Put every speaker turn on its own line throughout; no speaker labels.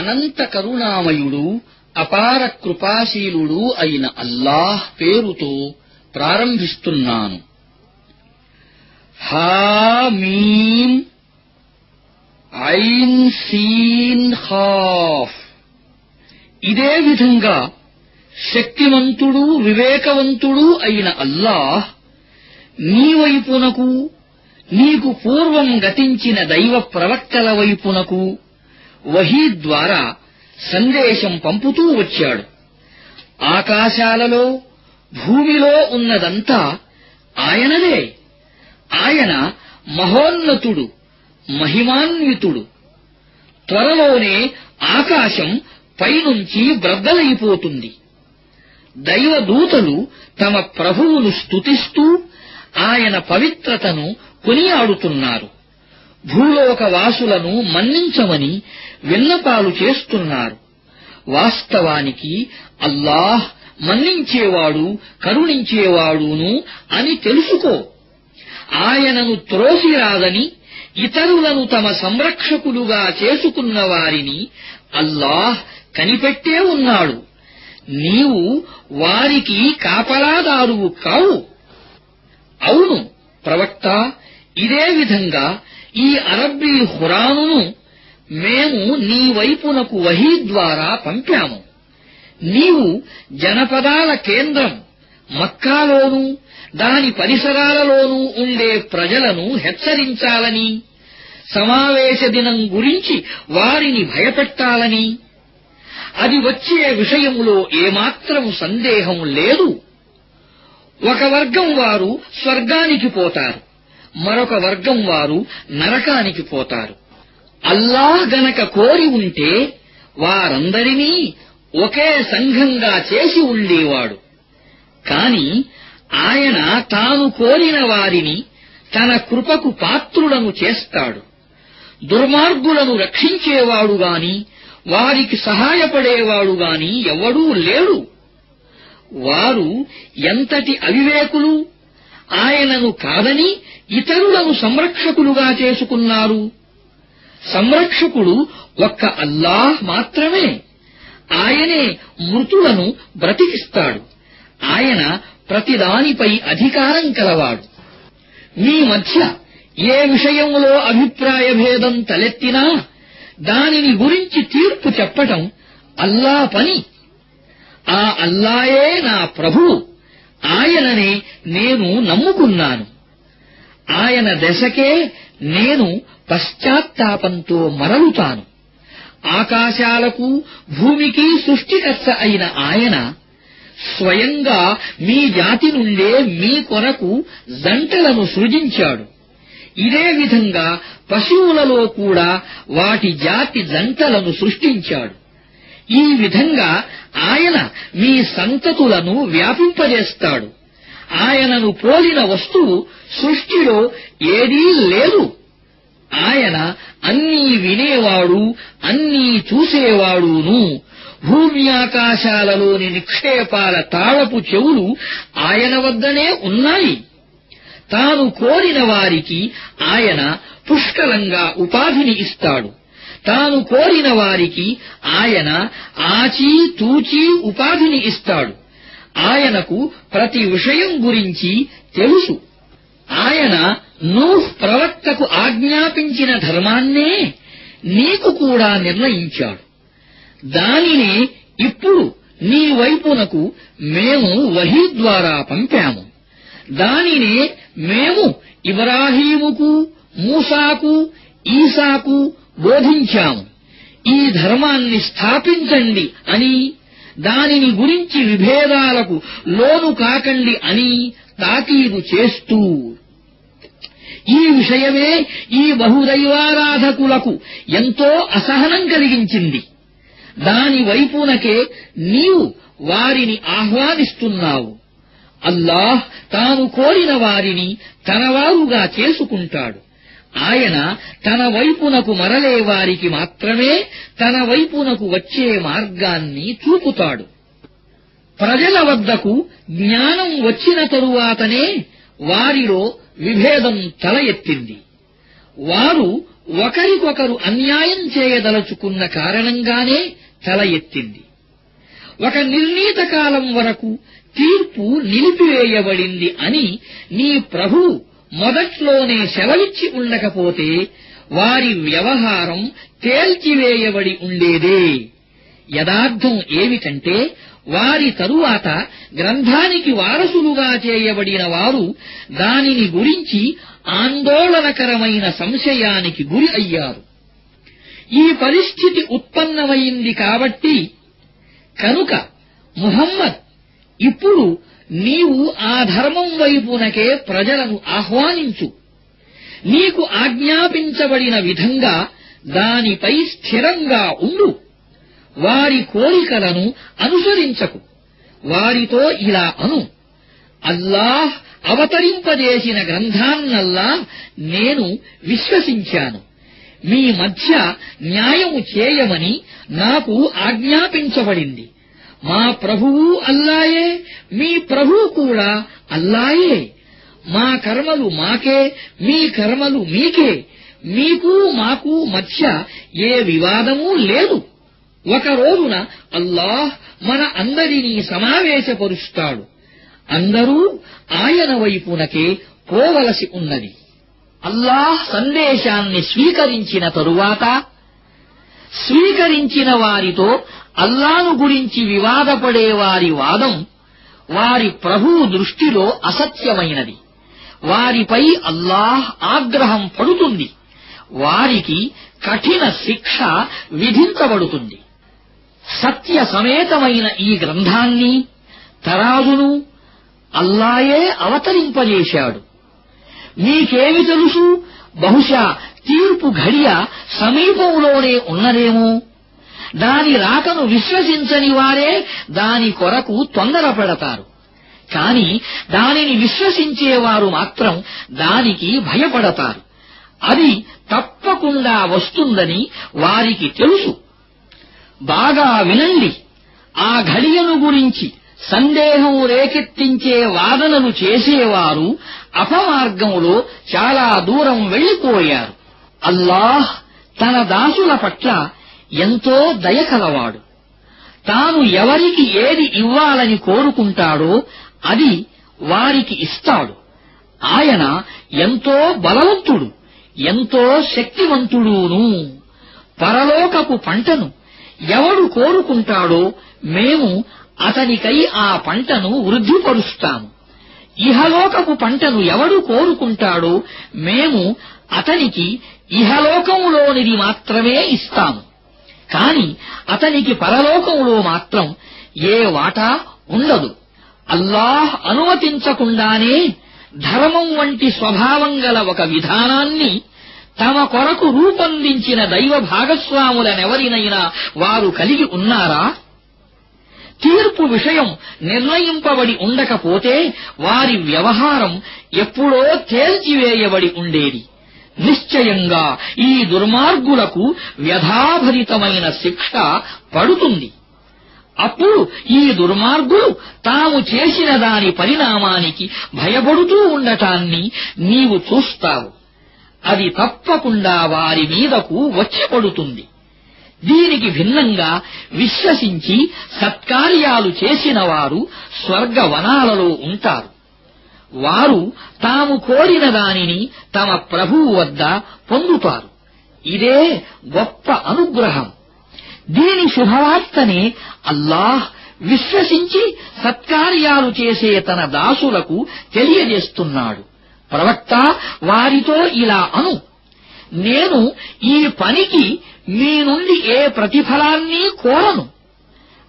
అనంత కరుణామయుడు అపార కృపాశీలుడు అయిన అల్లాహ్ పేరుతో ప్రారంభిస్తున్నాను. Hamim ఐన్ scene half. ఇదే విధంగా శక్తివంతుడు వివేకవంతుడు అయిన అల్లాహ్ నీ వైపునకు నీకు పూర్వం గతించిన దైవ ప్రవక్తల వైపునకు వహీ ద్వారా సందేశం పంపుతూ వచ్చాడు. ఆకాశాలలో భూమిలో ఉన్నదంతా ఆయనదే. ఆయన మహోన్నతుడు మహిమాన్వితుడు. త్వరలోనే ఆకాశం పైనుంచి బ్రద్దలైపోతుంది. దైవదూతలు తమ ప్రభువును స్తుతిస్తూ ఆయన పవిత్రతను కొనియాడుతున్నారు. భూలోక వాసులను మన్నించమని విన్నపాలు చేస్తున్నారు. వాస్తవానికి అల్లాహ్ మన్నించేవాడు కరుణించేవాడును అని తెలుసుకో. ఆయనను త్రోసిరాదని ఇతరులను తమ సంరక్షకులుగా చేసుకున్న వారిని అల్లాహ్ కనిపెట్టే ఉన్నాడు. నీవు వారికి కాపలాదారువు కావు. అవును ప్రవక్త ఇదే విధంగా ఈ అరబ్బీ హురానును మేము నీ వైపునకు వహీ ద్వారా పంపాము. నీవు జనపదాల కేంద్రం మక్కాలోనూ దాని పరిసరాలలోనూ ఉండే ప్రజలను హెచ్చరించాలని సమావేశ దినం గురించి వారిని భయపెట్టాలని. అది వచ్చే విషయములో ఏమాత్రం సందేహం లేదు. ఒక వర్గం వారు స్వర్గానికి పోతారు. మరొక వర్గం వారు నరకానికి పోతారు. అల్లా గనక కోరి ఉంటే వారందరినీ ఒకే సంఘంగా చేసి ఉండేవాడు. కాని ఆయన తాను కోరిన వారిని తన కృపకు పాత్రులను చేస్తాడు. దుర్మార్గులను రక్షించేవాడు గాని వారికి సహాయపడేవాడు గాని ఎవడూ లేడు. వారు ఎంతటి అవివేకులు ఆయనను కాదని ఇతరులను సంరక్షకులుగా చేసుకున్నారు. సంరక్షకుడు ఒక్క అల్లాహ్ మాత్రమే. ఆయనే మృతులను బ్రతికిస్తాడు. ఆయన ప్రతిదానిపై అధికారం కలవాడు. మీ మధ్య ఏ విషయంలో అభిప్రాయ భేదం తలెత్తినా దానిని గురించి తీర్పు చెప్పటం అల్లా పని. ఆ అల్లాయే నా ప్రభువు ఆయననే నేను నమ్ముకున్నాను. ఆయన దశకే నేను పశ్చాత్తాపంతో మరలుతాను. ఆకాశాలకు భూమికి సృష్టికర్త అయిన ఆయన స్వయంగా మీ జాతి నుండే మీ కొరకు జంటలను సృజించాడు. ఇదే విధంగా పశువులలో కూడా వాటి జాతి జంటలను సృష్టించాడు. ఈ విధంగా ఆయన మీ సంతతులను వ్యాపింపజేస్తాడు. ఆయనను పోలిన వస్తువు సృష్టిలో ఏదీ లేదు. ఆయన అన్నీ వినేవాడు అన్నీ చూసేవాడును. భూమి ఆకాశాలలోని నిక్షేపాల తాళపు చెవులు ఆయన వద్దనే ఉన్నాయి. తాను కోరిన వారికి ఆయన పుష్కలంగా ఉపాధిని ఇస్తాడు. తాను కోరిన వారికి ఆయన ఆచి ఉపాధిని ఇస్తాడు. ఆయనకు ప్రతి విషయం గురించి తెలుసు. ఆయన నూహ్ ప్రవక్తకు ఆజ్ఞాపించిన ధర్మాన్నే నీకు కూడా నిర్ణయించాడు. దానినే ఇప్పుడు నీ వైపునకు మేము వహీ ద్వారా పంపాము. దానినే మేము ఇబ్రాహీముకు మూసాకు ఈసాకు బోధించాము ఈ ధర్మాన్ని స్థాపించండి అని దానిని గురించి విభేదాలకు లోను కాకండి అని తాకీదు చేస్తూ. ఈ విషయమే ఈ బహుదైవారాధకులకు ఎంతో అసహనం కలిగించింది. దాని వైపునకే నీవు వారిని ఆహ్వానిస్తున్నావు. అల్లాహ్ తాను కోరిన వారిని తనవారుగా చేసుకుంటాడు. ఆయన తన వైపునకు మరలే వారికి మాత్రమే తన వైపునకు వచ్చే మార్గాన్ని చూపుతాడు. ప్రజల వద్దకు జ్ఞానం వచ్చిన తరువాతనే వారిలో విభేదం తల ఎత్తింది వారు ఒకరికొకరు అన్యాయం చేయదలుచుకున్న కారణంగానే తల ఎత్తింది ఒక నిర్ణీత కాలం వరకు తీర్పు నిలిపివేయబడింది అని నీ ప్రభు మొదట్లోనే సెలవిచ్చి ఉండకపోతే వారి వ్యవహారం తేల్చివేయబడి ఉండేదే. యదార్థం ఏమిటంటే వారి తరువాత గ్రంథానికి వారసులుగా చేయబడిన వారు దానిని గురించి ఆందోళనకరమైన సంశయానికి గురి అయ్యారు. ఈ పరిస్థితి ఉత్పన్నమైంది కాబట్టి కనుక ముహమ్మద్ ఇప్పుడు నీవు ఆ ధర్మం వైపునకే ప్రజలను ఆహ్వానించు. నీకు ఆజ్ఞాపించబడిన విధంగా దానిపై స్థిరంగా ఉండు. వారి కోరికలను అనుసరించకు. వారితో ఇలా అను. అల్లాహ్ అవతరింపజేసిన గ్రంథాన్నల్లా నేను విశ్వసించాను. మీ మధ్య న్యాయము చేయమని నాకు ఆజ్ఞాపించబడింది. మా ప్రభువు అల్లాయే మీ ప్రభువు కూడా అల్లాయే. మా కర్మలు మాకే మీ కర్మలు మీకే. మీకు మాకు మధ్య ఏ వివాదమూ లేదు. ఒక రోజున అల్లాహ్ మన అందరినీ సమావేశపరుస్తాడు. అందరూ ఆయన వైపునకే పోవలసి ఉన్నది. అల్లాహ్ సందేశాన్ని స్వీకరించిన తరువాత స్వీకరించిన వారితో అల్లాను గురించి వివాదపడే వారి వాదం వారి ప్రభువు దృష్టిలో అసత్యమైనది. వారిపై అల్లాహ్ ఆగ్రహం పడుతుంది. వారికి కఠిన శిక్ష విధించబడుతుంది. సత్య సమేతమైన ఈ గ్రంథాన్ని తరాజును అల్లాయే అవతరింపజేశాడు. నీకేమి తెలుసు? బహుశా తీర్పు ఘడియ సమీపంలోనే ఉన్నదేమో? దాని రాకను విశ్వసించని వారే దాని కొరకు తొందరపడతారు. కాని దానిని విశ్వసించేవారు మాత్రం దానికి భయపడతారు. అది తప్పకుండా వస్తుందని వారికి తెలుసు. బాగా వినండి. ఆ ఘడియను గురించి సందేహం రేకెత్తించే వాదనలు చేసేవారు అపమార్గములో చాలా దూరం వెళ్ళిపోయారు అల్లాహ్ తన దాసుల పట్ల ఎంతో దయ కలవాడు. తాను ఎవరికి ఏది ఇవ్వాలని కోరుకుంటాడో అది వారికి ఇస్తాడు. ఆయన ఎంతో బలవంతుడు ఎంతో శక్తివంతుడూను. పరలోకపు పంటను ఎవడు కోరుకుంటాడో మేము అతనికై ఆ పంటను వృద్ధిపరుస్తాము. ఇహలోకపు పంటను ఎవడు కోరుకుంటాడో మేము అతనికి ఇహలోకములోనిది మాత్రమే ఇస్తాము. కాని అతనికి పరలోకంలో మాత్రం ఏ వాటా ఉండదు. అల్లాహ్ అనుమతించకుండానే ధర్మం వంటి స్వభావం గల ఒక విధానాన్ని తమ కొరకు రూపొందించిన దైవ భాగస్వాములనెవరినైనా వారు కలిగి ఉన్నారా? తీర్పు విషయం నిర్ణయింపబడి ఉండకపోతే వారి వ్యవహారం ఎప్పుడో తేల్చివేయబడి ఉండేది. నిశ్చయంగా ఈ దుర్మార్గులకు వ్యధాభరితమైన శిక్ష పడుతుంది. అప్పుడు ఈ దుర్మార్గులు తాము చేసిన దాని పరిణామానికి భయపడుతూ ఉండటాన్ని నీవు చూస్తావు. అది తప్పకుండా వారి మీదకు వచ్చి పడుతుంది. దీనికి భిన్నంగా విశ్వసించి సత్కార్యాలు చేసిన వారు స్వర్గవనాలలో ఉంటారు. వారు తాము కోరిన దానిని తమ ప్రభువు వద్ద పొందుతారు. ఇదే గొప్ప అనుగ్రహం. దీని శుభవార్తనే అల్లాహ్ విశ్వసించి సత్కార్యాలు చేసే తన దాసులకు తెలియజేస్తున్నాడు. ప్రవక్త వారితో ఇలా అను నేను ఈ పనికి మీ నుండి ఏ ప్రతిఫలాన్ని కోరను.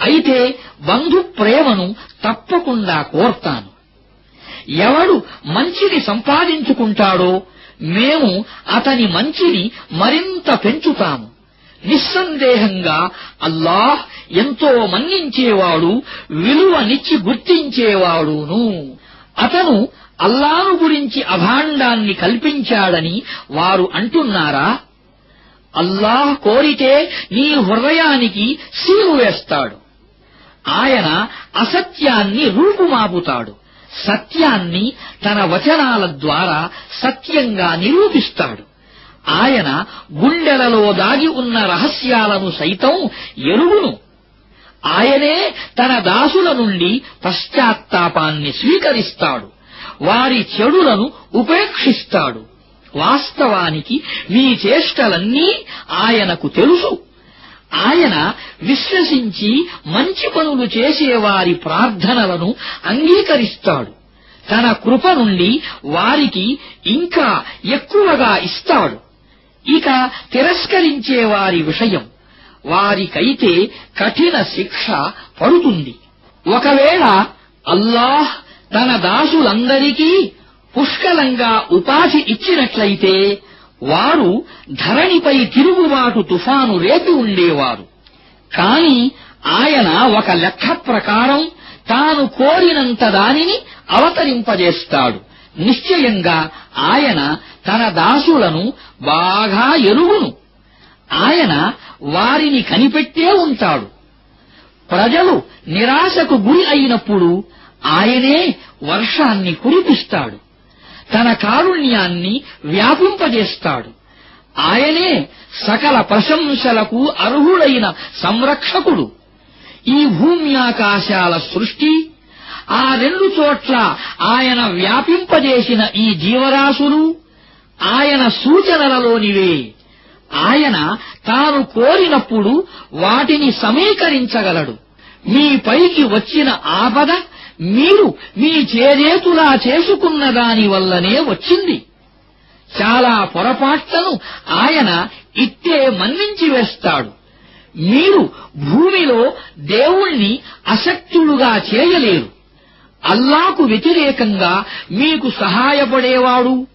అయితే బంధు ప్రేమను తప్పకుండా కోర్తాను. ఎవడు మంచిని సంపాదించుకుంటాడో మేము అతని మంచిని మరింత పెంచుతాము. నిస్సందేహంగా అల్లాహ్ ఎంతో మన్నించేవాడు విలువనిచ్చి గుర్తించేవాడును. అతను అల్లాను గురించి అభాండాన్ని కల్పించాడని వారు అంటున్నారా? అల్లాహ్ కోరితే నీ హృదయానికి సీలు వేస్తాడు. ఆయన అసత్యాన్ని రూపుమాపుతాడు. సత్యాన్ని తన వచనాల ద్వారా సత్యంగా నిరూపిస్తాడు. ఆయన గుండెలలో దాగి ఉన్న రహస్యాలను సైతం ఎరుగును. ఆయనే తన దాసుల నుండి పశ్చాత్తాపాన్ని స్వీకరిస్తాడు. వారి చెడులను ఉపేక్షిస్తాడు. వాస్తవానికి మీ చేష్టలన్నీ ఆయనకు తెలుసు. ఆయన విశ్వసించి మంచి పనులు చేసేవారి ప్రార్థనలను అంగీకరిస్తాడు. తన కృప నుండి వారికి ఇంకా ఎక్కువగా ఇస్తాడు. ఇక తిరస్కరించే వారి విషయం వారికైతే కఠిన శిక్ష పడుతుంది. ఒకవేళ అల్లాహ్ తన దాసులందరికీ పుష్కలంగా ఉపాధి ఇచ్చినట్లయితే వారు ధరణిపై తిరుగుబాటు తుఫాను రేపి ఉండేవారు. కాని ఆయన ఒక లెక్క ప్రకారం తాను కోరినంత దానిని అవతరింపజేస్తాడు. నిశ్చయంగా ఆయన తన దాసులను బాగా ఎరుగును. ఆయన వారిని కనిపెట్టే ఉంటాడు. ప్రజలు నిరాశకు గురి అయినప్పుడు ఆయనే వర్షాన్ని కురిపిస్తాడు. తన కారుణ్యాన్ని వ్యాపింపజేస్తాడు. ఆయనే సకల ప్రశంసలకు అర్హుడైన సంరక్షకుడు. ఈ భూమ్యాకాశాల సృష్టి ఆ రెండు చోట్ల ఆయన వ్యాపింపజేసిన ఈ జీవరాశులు ఆయన సూచనలలోనివే. ఆయన తాను కోరినప్పుడు వాటిని సమీకరించగలడు. మీ పైకి వచ్చిన ఆపద మీరు మీ చేజేతులా చేసుకున్న దాని వల్లనే వచ్చింది. చాలా పొరపాట్లను ఆయన ఇట్టే మన్నించి వేస్తాడు. మీరు భూమిలో దేవుణ్ణి అసక్తులుగా చేయలేరు. అల్లాకు వ్యతిరేకంగా మీకు సహాయపడేవాడు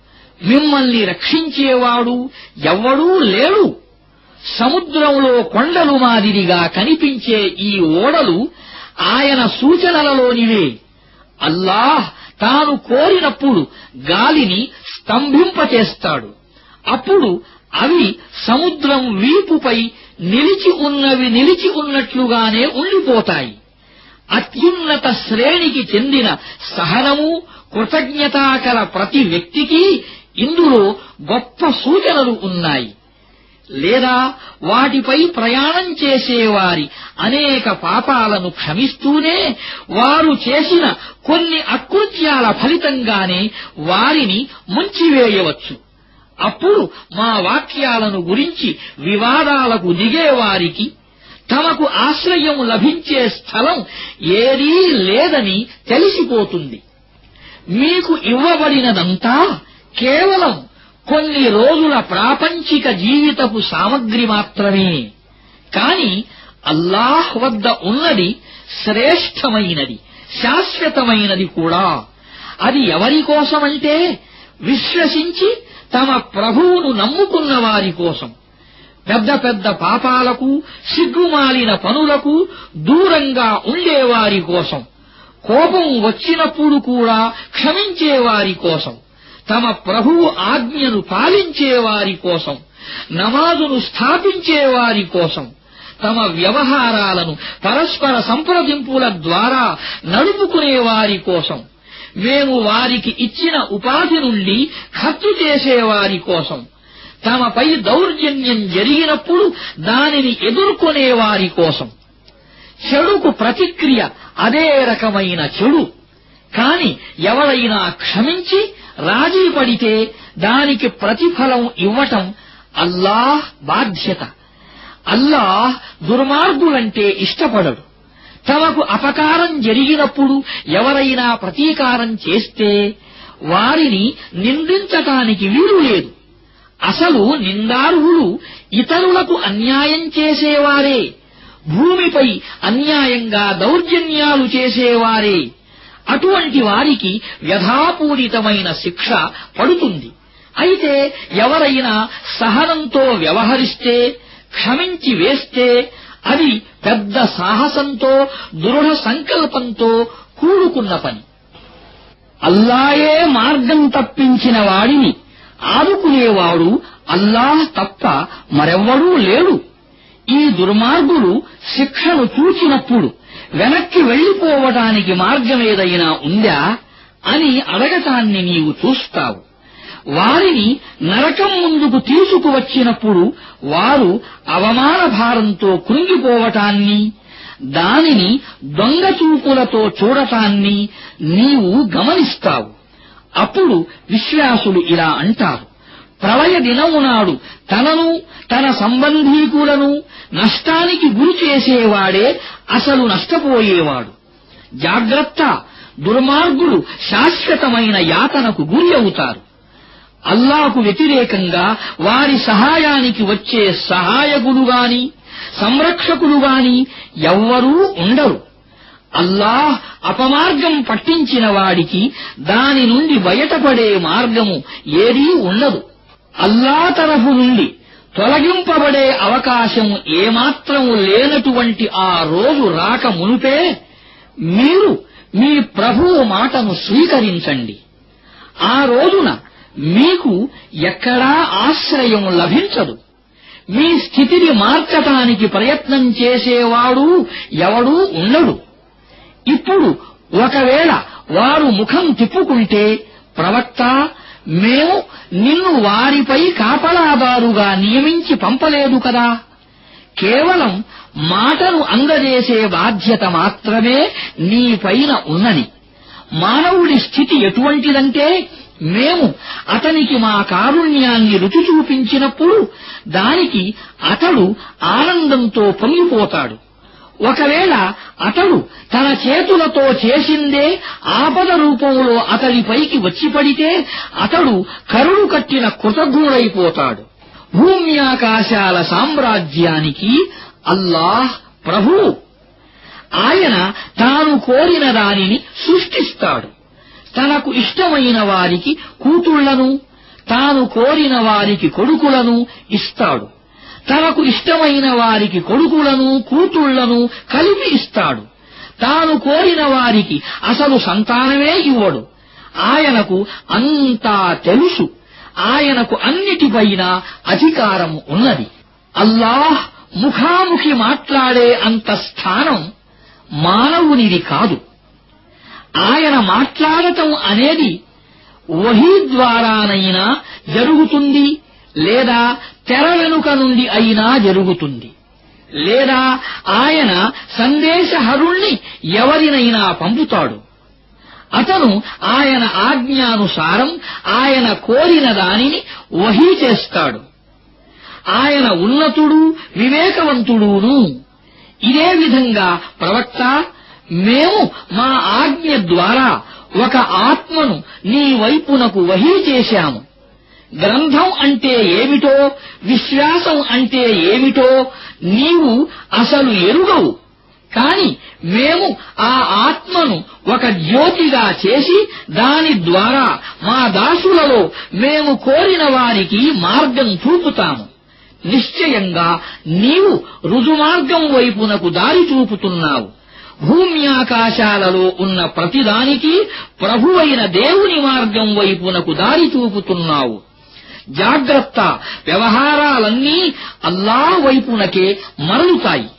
మిమ్మల్ని రక్షించేవాడు ఎవ్వడూ లేడు. సముద్రంలో కొండలు మాదిరిగా కనిపించే ఈ ఓడలు ఆయన సూచనలలోనివే. అల్లాహ్ తాను కోరినప్పుడు గాలిని స్తంభింపచేస్తాడు. అప్పుడు అవి సముద్రం వీపుపై నిలిచి ఉన్నవి నిలిచి ఉన్నట్లుగానే ఉండిపోతాయి. అత్యున్నత శ్రేణికి చెందిన సహనము కృతజ్ఞతాకల ప్రతి వ్యక్తికి ఇందులో గొప్ప సూచనలు ఉన్నాయి. లేదా వాటిపై ప్రయాణం చేసేవారి అనేక పాపాలను క్షమిస్తూనే వారు చేసిన కొన్ని అకృత్యాల ఫలితంగానే వారిని ముంచివేయవచ్చు. అప్పుడు మా వాక్యాలను గురించి వివాదాలకు దిగేవారికి తమకు ఆశ్రయం లభించే స్థలం ఏదీ లేదని తెలిసిపోతుంది. మీకు ఇవ్వబడినదంతా కేవలం కొన్ని రోజుల ప్రాపంచిక జీవితపు సామగ్రి మాత్రమే. కాని అల్లాహ్ వద్ద ఉన్నది శ్రేష్టమైనది శాశ్వతమైనది కూడా. అది ఎవరి కోసమంటే విశ్వసించి తమ ప్రభువును నమ్ముకున్న వారి కోసం. పెద్ద పెద్ద పాపాలకు సిగ్గుమాలిన పనులకు దూరంగా ఉండేవారి కోసం. కోపం వచ్చినప్పుడు కూడా క్షమించేవారి కోసం. తమ ప్రభువు ఆజ్ఞను పాలించేవారి కోసం నమాజును స్థాపించేవారి కోసం తమ వ్యవహారాలను పరస్పర సంప్రదింపుల ద్వారా నడుపుకునేవారి కోసం మేము వారికి ఇచ్చిన ఉపాధి నుండి ఖర్చు చేసేవారి కోసం తమపై దౌర్జన్యం జరిగినప్పుడు దానిని ఎదుర్కొనేవారి కోసం. చెడుకు ప్రతిక్రియ అదే రకమైన చెడు. కాని ఎవరైనా క్షమించి రాజీ పడితే దానికి ప్రతిఫలం ఇవ్వటం అల్లాహ్ బాధ్యత. అల్లాహ్ దుర్మార్గులంటే ఇష్టపడడు. తమకు అపకారం జరిగినప్పుడు ఎవరైనా ప్రతీకారం చేస్తే వారిని నిందించటానికి వీలు లేదు. అసలు నిందార్హులు ఇతరులకు అన్యాయం చేసేవారే. భూమిపై అన్యాయంగా దౌర్జన్యాలు చేసేవారే. అటువంటి వారికి వ్యధాపూరితమైన శిక్ష పడుతుంది. అయితే ఎవరైనా సహనంతో వ్యవహరిస్తే క్షమించి వేస్తే అది పెద్ద సాహసంతో దృఢ సంకల్పంతో కూడుకున్న పని. అల్లాయే మార్గం తప్పించిన వాడిని ఆదుకునేవాడు అల్లాహ్ తప్ప మరెవ్వడూ లేడు. ఈ దుర్మార్గులు శిక్షను చూచినప్పుడు వెనక్కి వెళ్ళిపోవటానికి మార్గమేదైనా ఉందా అని అడగటాన్ని నీవు చూస్తావు. వారిని నరకం ముందుకు తీసుకువచ్చినప్పుడు వారు అవమాన భారంతో కృంగిపోవటాన్ని దానిని దొంగచూపులతో చూడటాన్ని నీవు గమనిస్తావు. అప్పుడు విశ్వాసులు ఇలా అంటారు. ప్రళయ దినమునాడు తనను తన సంబంధీకులను నష్టానికి గురి చేసేవాడే అసలు నష్టపోయేవాడు. జాగ్రత్త దుర్మార్గులు శాశ్వతమైన యాతనకు గురి అవుతారు. అల్లాకు వ్యతిరేకంగా వారి సహాయానికి వచ్చే సహాయకులు గాని సంరక్షకులు గాని ఎవ్వరూ ఉండరు. అల్లాహ్ అపమార్గం పట్టించిన వాడికి దాని నుండి బయటపడే మార్గము ఏదీ ఉండదు. అల్లా తరఫు నుండి తొలగింపబడే అవకాశం ఏమాత్రం లేనటువంటి ఆ రోజు రాక మునుపే మీరు మీ ప్రభువు మాటను స్వీకరించండి. ఆ రోజున మీకు ఎక్కడా ఆశ్రయం లభించదు. మీ స్థితిని మార్చటానికి ప్రయత్నం చేసేవాడు ఎవడూ ఉండడు. ఇప్పుడు ఒకవేళ వారు ముఖం తిప్పుకుంటే ప్రవక్త మేము నిన్ను వారిపై కాపలాదారుగా నియమించి పంపలేదు కదా. కేవలం మాటను అందజేసే బాధ్యత మాత్రమే నీపైన ఉన్నది. మానవుడి స్థితి ఎటువంటిదంటే మేము అతనికి మా కారుణ్యాన్ని రుచి చూపించినప్పుడు దానికి అతడు ఆనందంతో పొంగిపోతాడు. ఒకవేళ అతడు తన చేతులతో చేసిందే ఆపద రూపంలో అతడిపైకి వచ్చి పడితే అతడు కరుడు కట్టిన కృతజ్ఞుడైపోతాడు. భూమ్యాకాశాల సామ్రాజ్యానికి అల్లాహ్ ప్రభువు ఆయన తాను కోరిన దానిని సృష్టిస్తాడు. తనకు ఇష్టమైన వారికి కూతుళ్ళను తాను కోరిన వారికి కొడుకులను ఇస్తాడు. తనకు ఇష్టమైన వారికి కొడుకులను కూతుళ్ళను కలిపి ఇస్తాడు. తాను కోరిన వారికి అసలు సంతానమే ఇవ్వడు. ఆయనకు అంతా తెలుసు. ఆయనకు అన్నిటిపైన అధికారం ఉన్నది. అల్లాహ్ ముఖాముఖి మాట్లాడే అంత స్థానం మానవునిది కాదు. ఆయన మాట్లాడటం అనేది వహీ ద్వారానైనా జరుగుతుంది లేదా తెర వెనుక నుండి అయినా జరుగుతుంది. లేదా ఆయన సందేశహరుణ్ణి ఎవరినైనా పంపుతాడు. అతను ఆయన ఆజ్ఞానుసారం ఆయన కోరిన దానిని వహీ చేస్తాడు. ఆయన ఉన్నతుడు వివేకవంతుడును. ఇదే విధంగా ప్రవక్త మేము మా ఆజ్ఞ ద్వారా ఒక ఆత్మను నీ వైపునకు వహీ చేశాము. గ్రంథం అంటే ఏమిటో విశ్వాసం అంటే ఏమిటో నీవు అసలు ఎరుగవు. కాని మేము ఆ ఆత్మను ఒక జ్యోతిగా చేసి దాని ద్వారా మా దాసులలో మేము కోరిన వారికి మార్గం చూపుతాము. నిశ్చయంగా నీవు రుజుమార్గం వైపునకు దారి చూపుతున్నావు. భూమ్యాకాశాలలో ఉన్న ప్రతిదానికి ప్రభువైన దేవుని మార్గం వైపునకు దారి చూపుతున్నావు. జాగ్రత్త వ్యవహారాలన్నీ అల్లా వైపునకే మరలుతాయి.